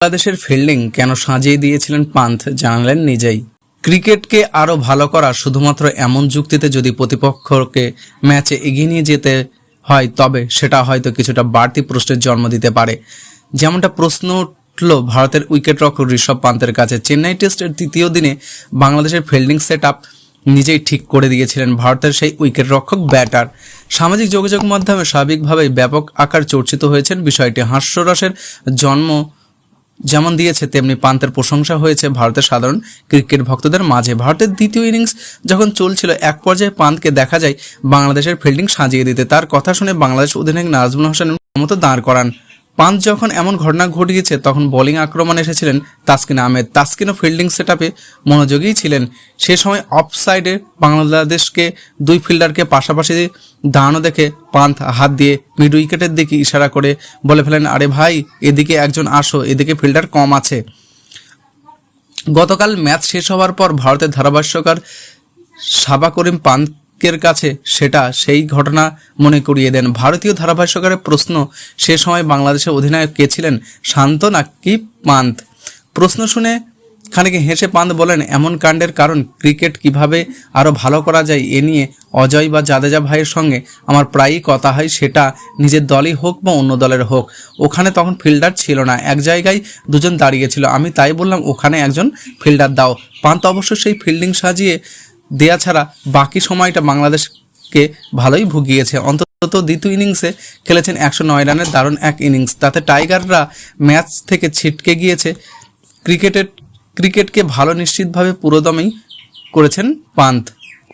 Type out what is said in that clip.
বাংলাদেশের ফিল্ডিং কেন সাজিয়ে দিয়েছিলেন পান্থ জানালেন নিজেই। ক্রিকেটকে আরও ভালো করা শুধুমাত্র এমন যুক্তিতে যদি প্রতিপক্ষকে ম্যাচে এগিয়ে নিয়ে যেতে হয়, তবে সেটা হয়তো কিছুটা বাড়তি প্রশ্নের জন্ম দিতে পারে। যেমনটা প্রশ্ন উঠল ভারতের উইকেটরক্ষক ঋষভ পান্তের কাছে, চেন্নাই টেস্টের তৃতীয় দিনে বাংলাদেশের ফিল্ডিং সেট আপ নিজেই ঠিক করে দিয়েছিলেন ভারতের সেই উইকেটরক্ষক ব্যাটার। সামাজিক যোগাযোগ মাধ্যমে স্বাভাবিকভাবেই ব্যাপক আকার চর্চিত হয়েছেন বিষয়টি। হাস্যরসের জন্ম যেমন দিয়েছে, তেমনি পান্তের প্রশংসা হয়েছে ভারতের সাধারণ ক্রিকেট ভক্তদের মাঝে। ভারতের দ্বিতীয় ইনিংস যখন চলছিল, এক পর্যায়ে পান্তকে দেখা যায় বাংলাদেশের ফিল্ডিং সাজিয়ে দিতে। তার কথা শুনে বাংলাদেশ অধিনায়ক নাজমুল হোসেন মতো দাঁড় করান। পান্ত যখন এমন ঘটনা ঘটিয়েছে, তখন বোলিং আক্রমণে এসেছিলেন তাসকিন আহমেদ। তাসকিনও ফিল্ডিং সেট আপে মনোযোগী ছিলেন। সে সময় অফ সাইডে বাংলাদেশকে দুই ফিল্ডারকে পাশাপাশি দাঁড়ানো দেখে পান্থ হাত দিয়ে মিড উইকেটের দিকে ইশারা করে বলে ফেলেন, আরে ভাই, এদিকে একজন আসো, এদিকে ফিল্ডার কম আছে। গতকাল ম্যাচ শেষ হওয়ার পর ভারতের ধারাভাষ্যকার সাবা করিম পান্তের কাছে সেটা সেই ঘটনা মনে করিয়ে দেন। ভারতীয় ধারাভাষ্যকারের প্রশ্ন সে সময় বাংলাদেশের অধিনায়ক কে ছিলেন? শান্ত নাকি পান্ত প্রশ্ন শুনে খানিকে হেসে পান্ত বলেন, এমন কাণ্ডের কারণ ক্রিকেট কীভাবে আরও ভালো করা যায় এ নিয়ে অজয় বা জাদেজা ভাইয়ের সঙ্গে আমার প্রায়ই কথা হয়, সেটা নিজের দলই হোক বা অন্য দলের হোক। ওখানে তখন ফিল্ডার ছিল না, এক জায়গায় দুজন দাঁড়িয়েছিল আমি তাই বললাম, ওখানে একজন ফিল্ডার দাও। পান্ত অবশ্য সেই ফিল্ডিং সাজিয়ে দেয়া ছাড়া বাকি সময়টা বাংলাদেশকে ভালোই ভুগিয়েছে। অন্তত দ্বিতীয় ইনিংসে খেলেছেন একশো নয় রানের দারুণ এক ইনিংস। তাতে টাইগাররা ম্যাচ থেকে ছিটকে গিয়েছে। ক্রিকেটের ক্রিকেটকে ভালো নিশ্চিতভাবে পুরোদমেই করেছেন পান্ত